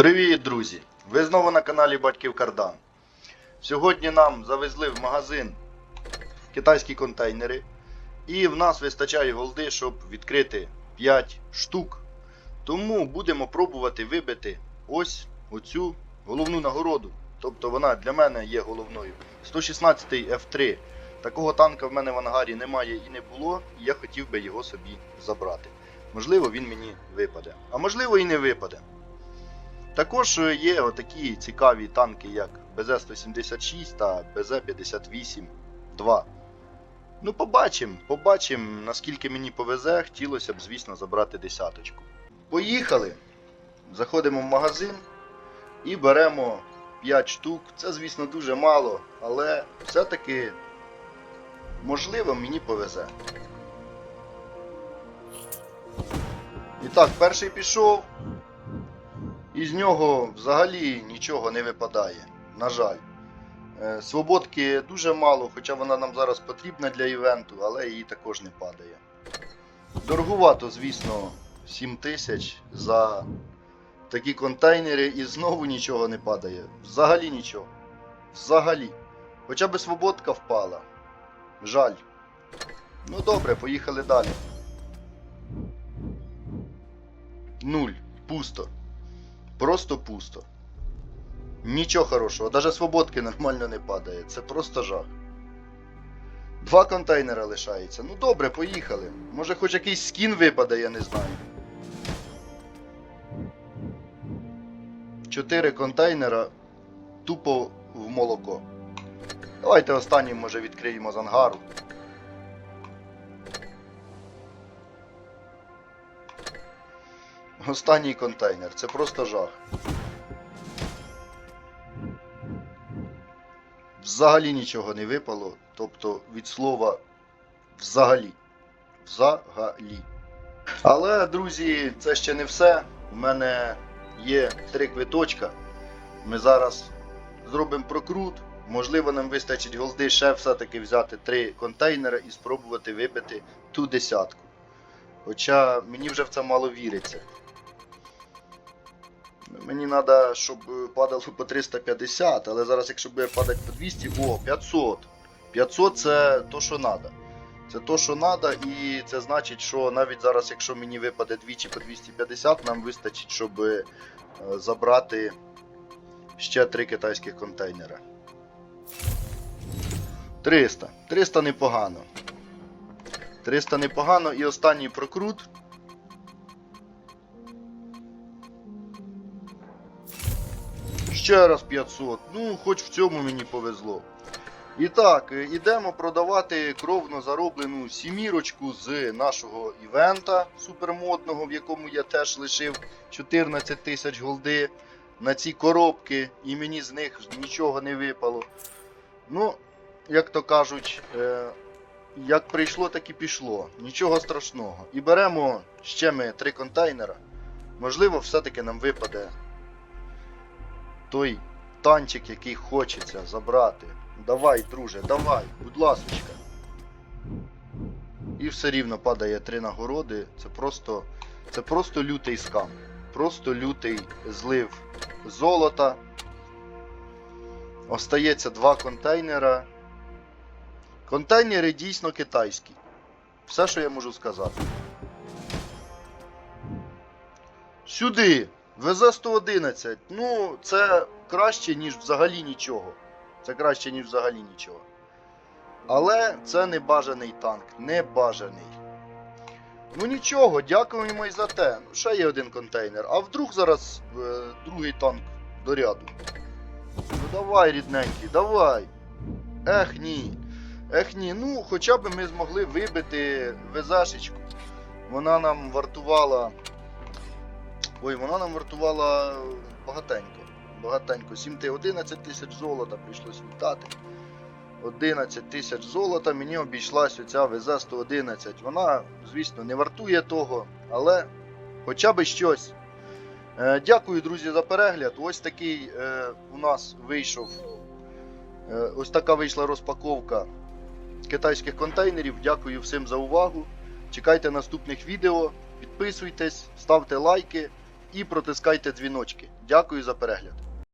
Привіт, друзі! Ви знову на каналі Батьків Кардан. Сьогодні нам завезли в магазин китайські контейнери. І в нас вистачає голди, щоб відкрити 5 штук. Тому будемо пробувати вибити ось оцю головну нагороду. Тобто вона для мене є головною. 116 F3. Такого танка в мене в ангарі немає і не було, і я хотів би його собі забрати. Можливо, він мені випаде. А можливо і не випаде. Також є отакі цікаві танки, як БЗ-176 та БЗ-58-2. Ну, побачимо, побачимо, наскільки мені повезе. Хотілося б, звісно, забрати десяточку. Поїхали. Заходимо в магазин і беремо 5 штук. Це, звісно, дуже мало, але все-таки, можливо, мені повезе. І так, перший пішов. Із нього взагалі нічого не випадає. На жаль. Е, Свободки дуже мало, хоча вона нам зараз потрібна для івенту, але її також не падає. Дорогувато, звісно, 7 тисяч за такі контейнери і знову нічого не падає. Взагалі нічого. Взагалі. Хоча б свободка впала. Жаль. Ну добре, поїхали далі. Нуль. Пусто. Просто пусто. Нічого хорошого, навіть свободки нормально не падає. Це просто жах. Два контейнера лишається. Ну добре, поїхали. Може хоч якийсь скін випаде, я не знаю. Чотири контейнера тупо в молоко. Давайте останній, може, відкриємо з ангару. Останній контейнер. Це просто жах. Взагалі нічого не випало. Тобто від слова взагалі. Взагалі. Але, друзі, це ще не все. У мене є три квиточка. Ми зараз зробимо прокрут. Можливо, нам вистачить голди ще все-таки взяти три контейнери і спробувати вибити ту десятку. Хоча мені вже в це мало віриться. Мені треба, щоб е, падало по 350, але зараз, якщо буде падати по 200, о, 500. 500 це то, що треба. Це то, що треба, і це значить, що навіть зараз, якщо мені випаде двічі по 250, нам вистачить, щоб е, забрати ще три китайських контейнера. 300. 300 непогано. 300 непогано. І останній прокрут. Ще раз 500. Ну, хоч в цьому мені повезло. І так, е, ідемо продавати кровно зароблену сімірочку з нашого івента супермодного, в якому я теж лишив 14 тисяч голди на ці коробки, і мені з них нічого не випало. Ну, як то кажуть, е, як прийшло, так і пішло. Нічого страшного. І беремо ще ми три контейнера. Можливо, все-таки нам випаде той танчик, який хочеться забрати. Давай, друже, давай, будь ласочка. І все рівно падає три нагороди. Це просто. Це просто лютий скам. Просто лютий злив золота. Остається два контейнера. Контейнери дійсно китайські. Все, що я можу сказати. Сюди! ВЗ-111. Ну, це краще, ніж взагалі нічого. Це краще, ніж взагалі нічого. Але це не бажаний танк. Не бажаний. Ну нічого, дякуємо і за те. Ну, ще є один контейнер. А вдруг зараз е, другий танк до ряду. Ну давай, рідненький, давай. Ех ні. Ех ні. Ну, хоча б ми змогли вибити ВЗшечку. Вона нам вартувала. Ой, вона нам вартувала багатенько. Багатенько. 7 ти 11 тисяч золота прийшлось віддати. 11 тисяч золота мені обійшлась оця ВЗ-111. Вона, звісно, не вартує того, але хоча б щось. Е, дякую, друзі, за перегляд. Ось такий е, у нас вийшов. Е, ось така вийшла розпаковка китайських контейнерів. Дякую всім за увагу. Чекайте наступних відео. Підписуйтесь, ставте лайки. І протискайте дзвіночки. Дякую за перегляд.